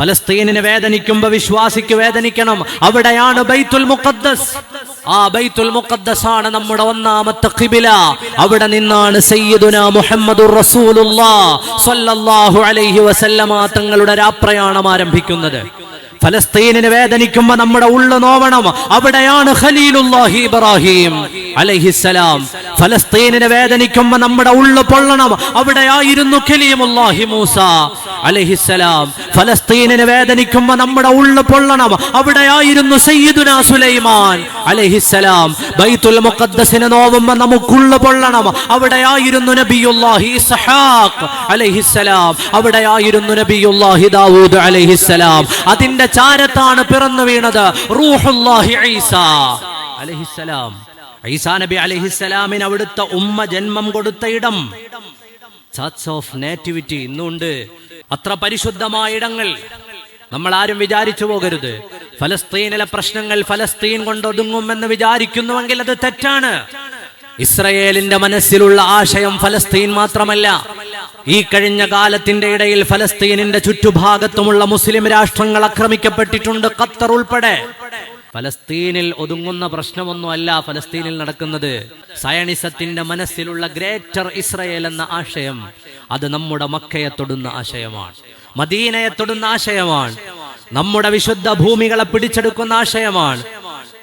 ഫലസ്തീനിന് വേദനിക്കുമ്പോ വിശ്വാസിക്ക് വേദനിക്കണം. അവിടെയാണ് ബൈത്തുൽ മുഖദ്ദസ്. ആ ബൈത്തുൽ മുഖദ്ദസ് ആണ് നമ്മുടെ ഒന്നാമത്തെ ഖിബില. അവിടെ നിന്നാണ് സയ്യിദുന മുഹമ്മദുർ റസൂലുള്ളാ സ്വല്ലല്ലാഹു അലൈഹി വസല്ലമ തങ്ങളുടെ രാപ്രയാണം ആരംഭിക്കുന്നത്. ഫലസ്തീനിന് വേദനിക്കുമ്പോ നമ്മുടെ ഉള്ളു നോവണം. അവിടെയാണ് ഖലീലുല്ലാഹി ഇബ്രാഹിം അലൈഹിസ്സലാം. ഫലസ്തീനിന് വേദനിക്കുമ്പോ നമ്മുടെ ഉള്ളു പൊള്ളണം. അവിടെയായിരുന്നു ഖലീമുല്ലാഹി മൂസ അലൈഹിസ്സലാം. ഫലസ്തീനെ വേദനിക്കുമ്പോ നമ്മുടെ ഉള്ളു പൊള്ളണം. അവിടെ ആയിരുന്നു സയ്യിദുന സുലൈമാൻ അലൈഹിസ്സലാം. ബൈത്തുൽ മുഖദ്ദസിന് നോവുമ്പോ നമുക്കുള്ളു പൊള്ളണം. അവിടെ ആയിരുന്നു നബിയുല്ലാഹി ഇസ്ഹാഖ് അലൈഹിസ്സലാം. അവിടെയായിരുന്നു നബിയുല്ലാഹി ദാവൂദ് അലൈഹിസ്സലാം. അതിന്റെ ചാരത്താണ് പിറന്നു വീണത് റൂഹുല്ലാഹി ഈസ അലൈഹിസ്സലാം. ഈസാ നബി അലൈഹിസ്സലാമിന് അവിടുത്തെ ഉമ്മ ജന്മം കൊടുത്ത ഇടം. ചർച്ച് ഓഫ് നേറ്റിവിറ്റി ഇന്നുണ്ട്. അത്ര പരിശുദ്ധമായ ഇടങ്ങൾ നമ്മൾ ആരും വിചാരിച്ചു പോകരുത്. ഫലസ്തീനിലെ പ്രശ്നങ്ങൾ ഫലസ്തീൻ കൊണ്ടൊതുങ്ങുമെന്ന് വിചാരിക്കുന്നുവെങ്കിൽ അത് തെറ്റാണ്. ഇസ്രയേലിന്റെ മനസ്സിലുള്ള ആശയം ഫലസ്തീൻ മാത്രമല്ല. ഈ കഴിഞ്ഞ കാലത്തിന്റെ ഇടയിൽ ഫലസ്തീനിന്റെ ചുറ്റുഭാഗത്തുമുള്ള മുസ്ലിം രാഷ്ട്രങ്ങൾ ആക്രമിക്കപ്പെട്ടിട്ടുണ്ട് ഖത്തർ ഉൾപ്പെടെ. ഫലസ്തീനിൽ ഒതുങ്ങുന്ന പ്രശ്നമൊന്നുമല്ല ഫലസ്തീനിൽ നടക്കുന്നത്. സയണിസത്തിന്റെ മനസ്സിലുള്ള ഗ്രേറ്റർ ഇസ്രയേൽ എന്ന ആശയം അത് നമ്മുടെ മക്കയെ തൊടുന്ന ആശയമാണ്. മദീനയെ തൊടുന്ന ആശയമാണ്. നമ്മുടെ വിശുദ്ധ ഭൂമികളെ പിടിച്ചെടുക്കുന്ന ആശയമാണ്.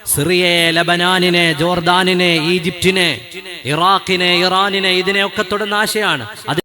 സിറിയയെ ലബനാനിനെ ജോർദാനിനെ ഈജിപ്റ്റിനെ ഇറാഖിനെ ഇറാനിനെ ഇതിനെയൊക്കെ തൊടുന്ന ആശയമാണ് അത്